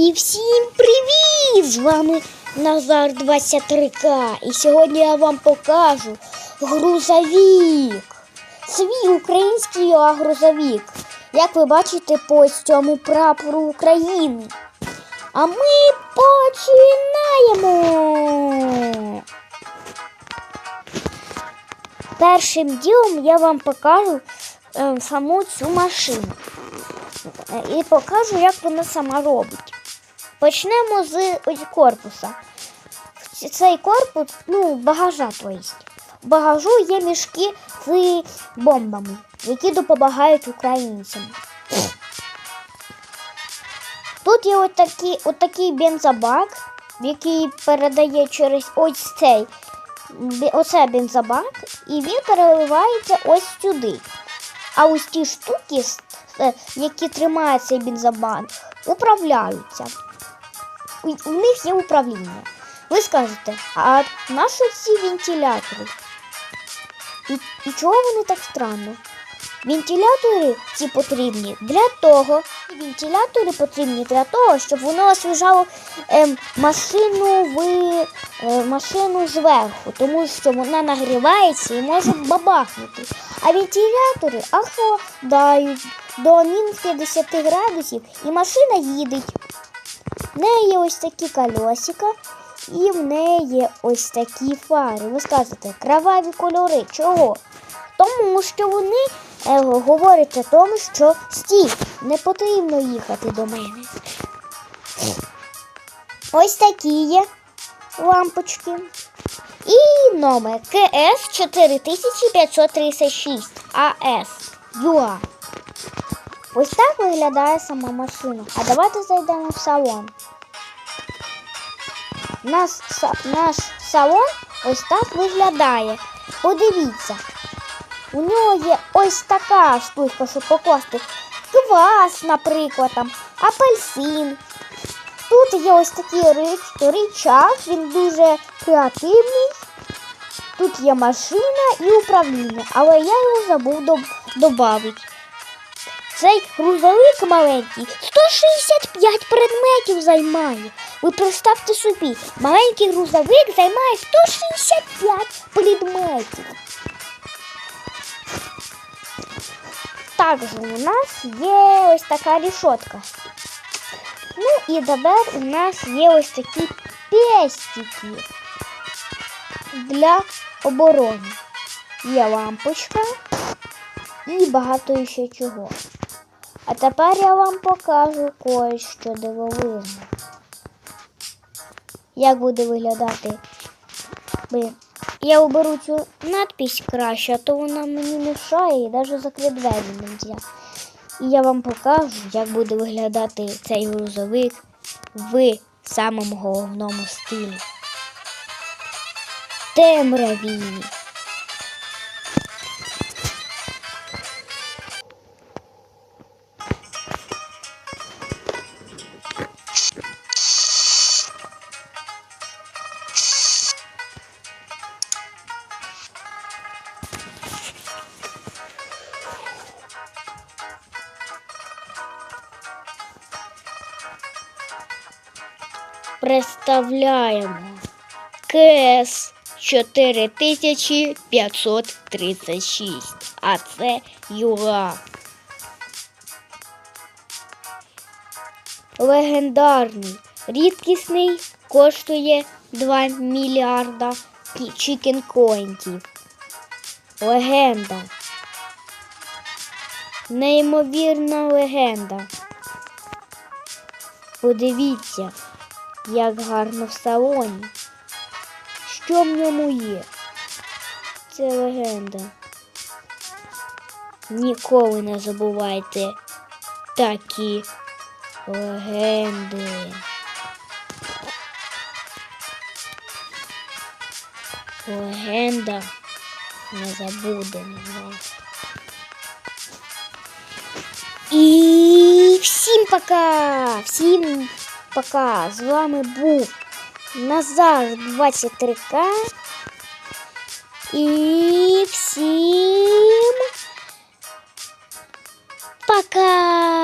І всім привіт! З вами Назар 23К. І сьогодні я вам покажу грузовік. Свій український грузовік. Як ви бачите по цьому прапору України. А ми починаємо. Першим ділом я вам покажу е, саму цю машину. Е, І покажу, як вона сама робить. Почнемо з корпуса. Цей корпус, ну, багажа, то. В багажу є мішки з бомбами, які допомагають українцям. Тут є от такий, от такий бензобак, який передає через ось цей оце бензобак, і він переливається ось сюди. А ось ті штуки, е, які тримають цей бензобак, управляються. У, них є управління. Ви скажете, а наші ці вентилятори? І, і чого вони так странно? Вентилятори ці потрібні для того, вентилятори потрібні для того, щоб воно освіжало ем, машину в е, машину зверху, тому що вона нагрівається і може бабахнути. А вентилятори охладають до мінус 50 градусів і машина їде. В неї є ось такі колесика, і в неї є ось такі фари. Ви скажете, кроваві кольори. Чого? Тому що вони е, говорять о тому, що стій, не потрібно їхати до мене. Ось такі є лампочки. І номер КС 4536 АС ЮА. Ось так виглядає сама машина. А давайте зайдемо в салон. Наш, наш салон ось так виглядає. Подивіться. У нього є ось така штука, щоб покласти квас, наприклад, там, апельсин. Тут є ось такий рич, ричаг, він дуже креативний. Тут є машина і управління, але я його забув додати. Цей грузовик маленький 165 предметів займає. Ви представте собі, маленький грузовик займає 165 предметів. Також у нас є ось така рішотка. Ну і тепер у нас є ось такі пестики для оборони. Є лампочка і багато ще чого. А тепер я вам покажу кое-що дивовижне. Як буде виглядати. Я оберу цю надпись краще, а то вона мені мішає і навіть закрити двері не. І я вам покажу, як буде виглядати цей грузовик в самому головному стилі. Темряві. Представляємо КС 4536, а це Юра. Легендарний, рідкісний, коштує 2 мільярда кі- Легенда. Неймовірна легенда. Подивіться, як гарно в салоні. Що в ньому є? Це легенда. Ніколи не забувайте такі легенди. Легенда не забуде мене. І всім пока! Всім пока. З вами був Назар 23К. І всім пока!